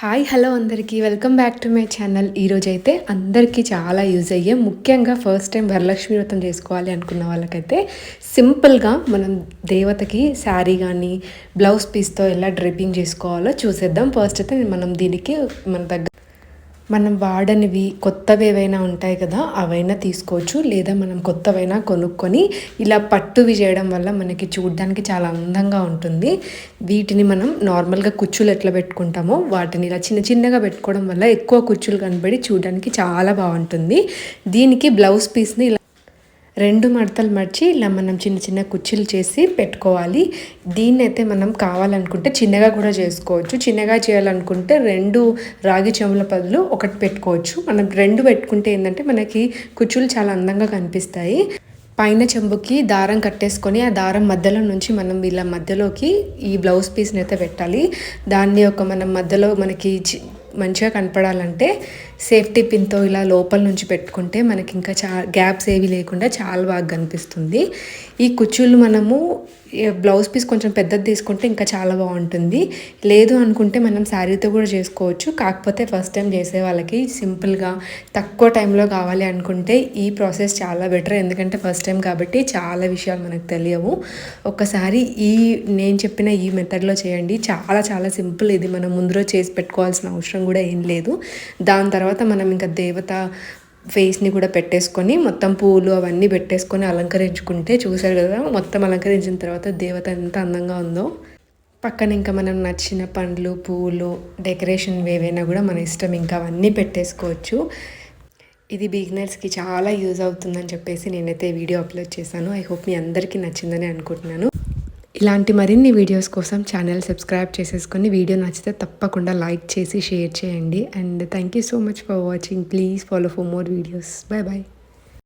Hi hello అందరికీ. Welcome back to my channel. ఈరోజైతే అయితే అందరికీ చాలా యూజ్ అయ్యే ముఖ్యంగా ఫస్ట్ టైం వరలక్ష్మి వ్రతం చేసుకోవాలి అనుకున్న వాళ్ళకైతే సింపుల్గా మనం దేవతకి శారీ కానీ బ్లౌజ్ పీస్తో ఎలా డ్రెప్పింగ్ చేసుకోవాలో చూసేద్దాం. ఫస్ట్ అయితే మనం దీనికి మన దగ్గర మనం వాడనివి కొత్తవి ఏవైనా ఉంటాయి కదా అవైనా తీసుకోవచ్చు. లేదా మనం కొత్తవైనా కొనుక్కొని ఇలా పట్టువి చేయడం వల్ల మనకి చూడడానికి చాలా అందంగా ఉంటుంది. వీటిని మనం నార్మల్గా కుచ్చులు ఎట్లా పెట్టుకుంటామో వాటిని ఇలా చిన్న చిన్నగా పెట్టుకోవడం వల్ల ఎక్కువ కుచ్చులు కనబడి చూడడానికి చాలా బాగుంటుంది. దీనికి బ్లౌజ్ పీస్ని ఇలా రెండు మడతలు మర్చి ఇలా మనం చిన్న చిన్న కుర్చీలు చేసి పెట్టుకోవాలి. దీన్ని అయితే మనం కావాలనుకుంటే చిన్నగా కూడా చేసుకోవచ్చు. చిన్నగా చేయాలనుకుంటే రెండు రాగి చెవుల పదులు ఒకటి పెట్టుకోవచ్చు. మనం రెండు పెట్టుకుంటే ఏంటంటే మనకి కుర్చీలు చాలా అందంగా కనిపిస్తాయి. పైన చెంబుకి దారం కట్టేసుకొని ఆ దారం మధ్యలో నుంచి మనం ఇలా మధ్యలోకి ఈ బ్లౌజ్ పీస్ని అయితే పెట్టాలి. దాన్ని ఒక మనం మధ్యలో మనకి మంచిగా కనపడాలంటే సేఫ్టీ పిన్తో ఇలా లోపల నుంచి పెట్టుకుంటే మనకి ఇంకా చా గ్యాప్స్ ఏవి లేకుండా చాలా బాగా కనిపిస్తుంది. ఈ కుచ్చులు మనము బ్లౌజ్ పీస్ కొంచెం పెద్దది తీసుకుంటే ఇంకా చాలా బాగుంటుంది. లేదు అనుకుంటే మనం శారీతో కూడా చేసుకోవచ్చు. కాకపోతే ఫస్ట్ టైం చేసే వాళ్ళకి సింపుల్గా తక్కువ టైంలో కావాలి అనుకుంటే ఈ ప్రాసెస్ చాలా బెటర్. ఎందుకంటే ఫస్ట్ టైం కాబట్టి చాలా విషయాలు మనకు తెలియవు. ఒకసారి ఈ నేను చెప్పిన ఈ మెథడ్లో చేయండి. చాలా చాలా సింపుల్. ఇది మనం ముందులో చేసి పెట్టుకోవాల్సిన అవసరం కూడా ఏం లేదు. దాని తర్వాత తర్వాత మనం ఇంకా దేవత ఫేస్ని కూడా పెట్టేసుకొని మొత్తం పూలు అవన్నీ పెట్టేసుకొని అలంకరించుకుంటే చూసారు కదా మొత్తం అలంకరించిన తర్వాత దేవత ఎంత అందంగా ఉందో. పక్కన ఇంకా మనం నచ్చిన పండ్లు పూలు డెకరేషన్ ఏవైనా కూడా మన ఇష్టం ఇంకా అవన్నీ పెట్టేసుకోవచ్చు. ఇది బిగినర్స్కి చాలా యూజ్ అవుతుందని చెప్పేసి నేనైతే వీడియో అప్లోడ్ చేశాను. ఐ హోప్ మీ అందరికీ నచ్చిందని అనుకుంటున్నాను. ఇలాంటి మరిన్ని వీడియోస్ కోసం ఛానల్ సబ్స్క్రైబ్ చేసేసుకొని వీడియో నచ్చితే తప్పకుండా లైక్ చేసి షేర్ చేయండి. And thank you so much for watching please follow for more videos bye bye